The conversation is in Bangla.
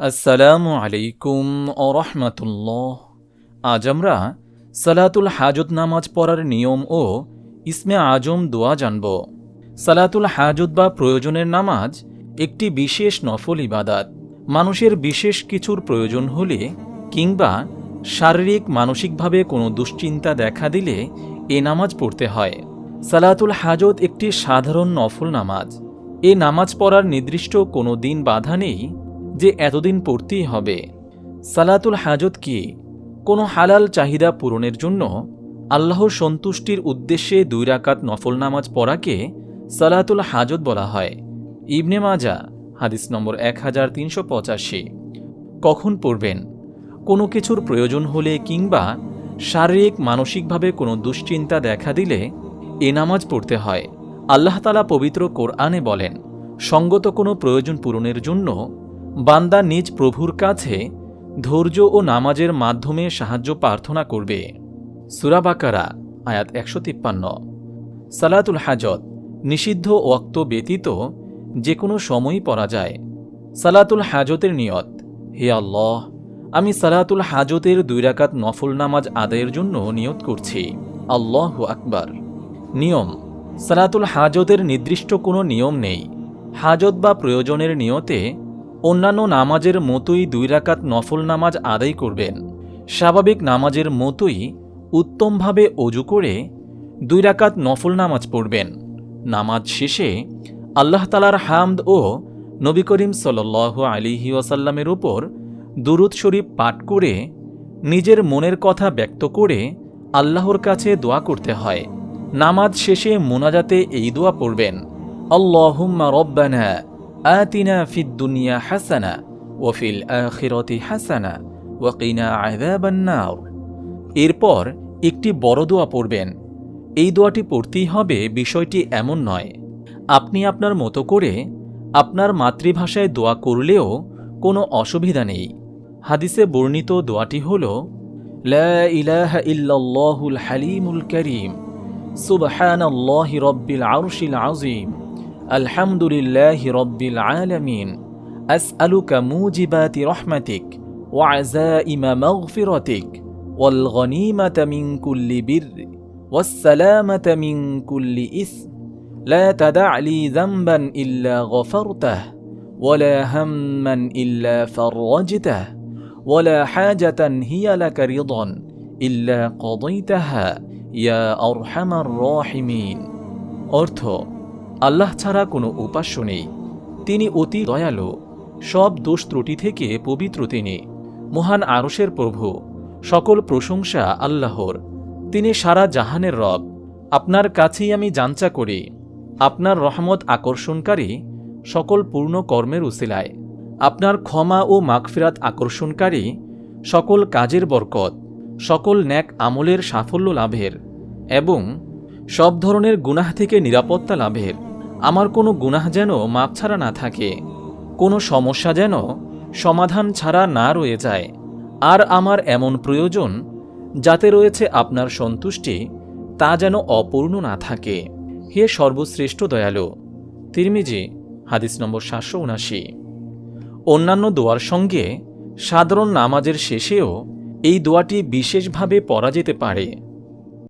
আসসালামু আলাইকুম রহমতুল্লাহ। আজ আমরা সালাতুল হাজত নামাজ পড়ার নিয়ম ও ইসমে আজম দোয়া জানব। সালাতুল হাজত বা প্রয়োজনের নামাজ একটি বিশেষ নফল ইবাদাত। মানুষের বিশেষ কিছুর প্রয়োজন হলে কিংবা শারীরিক, মানসিকভাবে কোনো দুশ্চিন্তা দেখা দিলে এ নামাজ পড়তে হয়। সালাতুল হাজত একটি সাধারণ নফল নামাজ। এ নামাজ পড়ার নির্দিষ্ট কোনো দিন বাধা নেই। যে এতদিন পড়তেই হবে। সালাতুল হাজত কি? কোনো হালাল চাহিদা পূরণের জন্য আল্লাহর সন্তুষ্টির উদ্দেশ্যে দুই রাকাত নফল নামাজ পড়াকে সালাতুল হাজত বলা হয়। ইবনে মাজা হাদিস নম্বর এক হাজার তিনশো পঁচাশি। কখন পড়বেন? কোনো কিছুর প্রয়োজন হলে কিংবা শারীরিক, মানসিকভাবে কোনো দুশ্চিন্তা দেখা দিলে এ নামাজ পড়তে হয়। আল্লাহতালা পবিত্র কোরআনে বলেন, সঙ্গত কোনো প্রয়োজন পূরণের জন্য বান্দা নিজ প্রভুর কাছে ধৈর্য ও নামাজের মাধ্যমে সাহায্য প্রার্থনা করবে। সুরাবাকারা আয়াত একশো তিপ্পান্ন। সালাতুল হাজত, নিষিদ্ধ ওয়াক্ত ব্যতীত যে কোনো সময়ই পড়া যায়। সালাতুল হাজতের নিয়ত, হে আল্লাহ, আমি সালাতুল হাজতের দুই রাকাত নফল নামাজ আদায়ের জন্য নিয়ত করছি। আল্লাহ আকবার। নিয়ম, সালাতুল হাজতের নির্দিষ্ট কোনো নিয়ম নেই। হাজত বা প্রয়োজনের নিয়তে অন্যান্য নামাজের মতোই দুই রাকাত নফল নামাজ আদায় করবেন। স্বাভাবিক নামাজের মতোই উত্তমভাবে অজু করে দুই রাকাত নফল নামাজ পড়বেন। নামাজ শেষে আল্লাহ তালার হামদ ও নবী করিম সাল আলিহি ওয়াসাল্লামের উপর দুরুদ শরীফ পাঠ করে নিজের মনের কথা ব্যক্ত করে আল্লাহর কাছে দোয়া করতে হয়। নামাজ শেষে মোনাজাতে এই দোয়া পড়বেন, আল্লাহুম্মা রব্বানা آتنا في الدنيا حسنة وفي الآخرة حسنة وقنا عذاب النار এরপর একটি বড় দোয়া পড়বেন এই দোয়াটি পড়তেই হবে বিষয়টি এমন নয় আপনি আপনার মতো করে আপনার মাতৃভাষায় দোয়া করলেও কোনো অসুবিধা নেই হাদিসে বর্ণিত দোয়াটি হল লা ইলাহা ইল্লাল্লাহুল হালিমুল করিম সুবহানাল্লাহি রব্বিল আরশিল আযীম الحمد لله رب العالمين اسالك موجبات رحمتك وعزائم مغفرتك والغنيمه من كل بر والسلامه من كل اثم لا تدع لي ذنبا الا غفرته ولا هما الا فرجته ولا حاجه هي لك رضا الا قضيتها يا ارحم الراحمين অর্থ আল্লাহ ছাড়া কোনো উপাস্য নেই। তিনি অতি দয়ালু। সব দোষ ত্রুটি থেকে পবিত্র তিনি। মহান আরসের প্রভু। সকল প্রশংসা আল্লাহর। তিনি সারা জাহানের রব। আপনার কাছেই আমি জাঞ্চা করি। আপনার রহমত আকর্ষণকারী সকল পূর্ণ কর্মের উসিলায়। আপনার ক্ষমা ও মাগফিরাত আকর্ষণকারী সকল কাজের বরকত, সকল ন্যাক আমলের সাফল্য লাভের এবং সব ধরনের গুনাহ থেকে নিরাপত্তা লাভের। আমার কোনো গুনাহ যেন মাপ ছাড়া না থাকে, কোনো সমস্যা যেন সমাধান ছাড়া না রয়ে যায়। আর আমার এমন প্রয়োজন, যাতে রয়েছে আপনার সন্তুষ্টি, তা যেন অপূর্ণ না থাকে। হে সর্বশ্রেষ্ঠ দয়ালু, তিরমিজি, হাদিস নম্বর সাতশো উনাশি অন্যান্য দোয়ার সঙ্গে সাধারণ নামাজের শেষেও এই দোয়াটি বিশেষভাবে পড়া যেতে পারে।